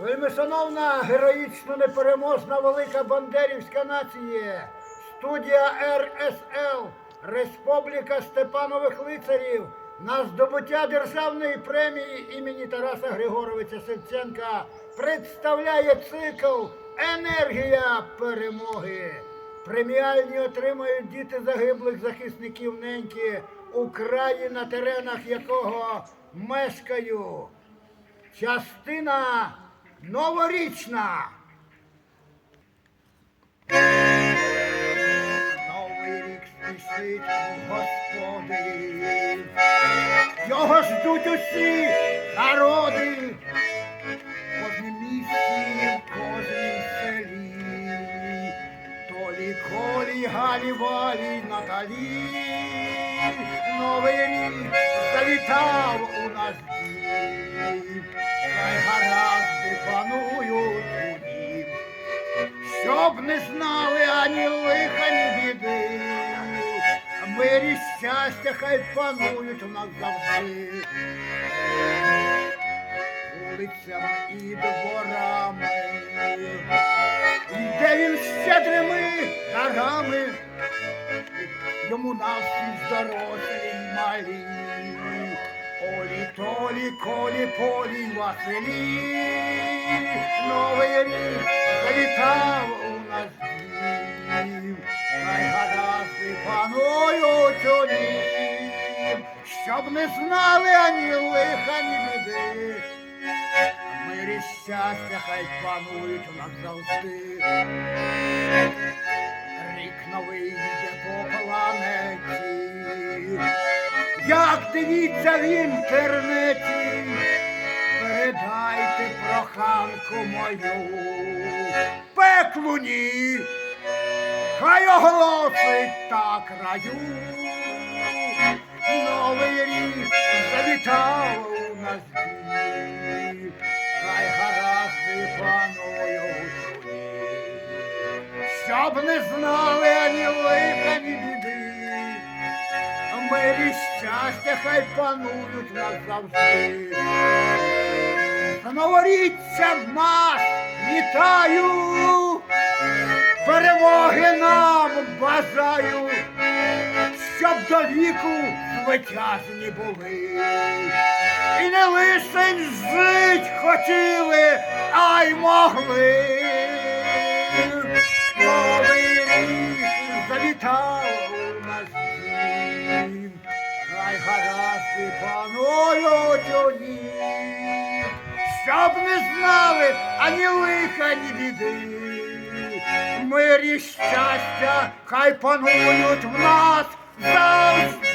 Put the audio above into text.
Вельмишановна, героїчно непереможна велика бандерівська нація, студія РСЛ, Республіка Степанових лицарів на здобуття державної премії імені Тараса Григоровича Шевченка представляє цикл Енергія перемоги. Преміальні отримають діти загиблих захисників неньки у краї, на теренах якого мешкаю. Частина новорічна. Новий рік спішить Господи. Його ждуть усі народи. В кожнім місті, в кожній селі. Толі колі, галі, валі, Наталі. Новий рік завітав у нас дім. Хай гаразди не знали ані лиха, ні біди. Мир і щастя хай панують у нас завжди. Вулицями і дворами. Йде він щедрими дарами. Йому навстріч дорослі й малі. Олі, толі, колі, полі, Василі. Панують у нім, щоб не знали ані лиха, ні біди. Мир і щастя хай панують у нас завжди. Рік новий йде по планеті. Як дивіться в інтернеті, передайте проханку мою пеклу ні, хай оголосить так раю. Новий рік завітав у нас хай гаразди панують у. Щоб не знали ані лиха, ні біди. Мир і щастя хай панують нас завжди. Та Новорічця в нас вітаю, бажаю, щоб до віку звитязні були. І не лише жить хотіли, а й могли. Новий рік завітав у нас дім, хай гаразди панують у щоб не знали ані лиха, ні біди. Мир і щастя хай панують в нас завжди.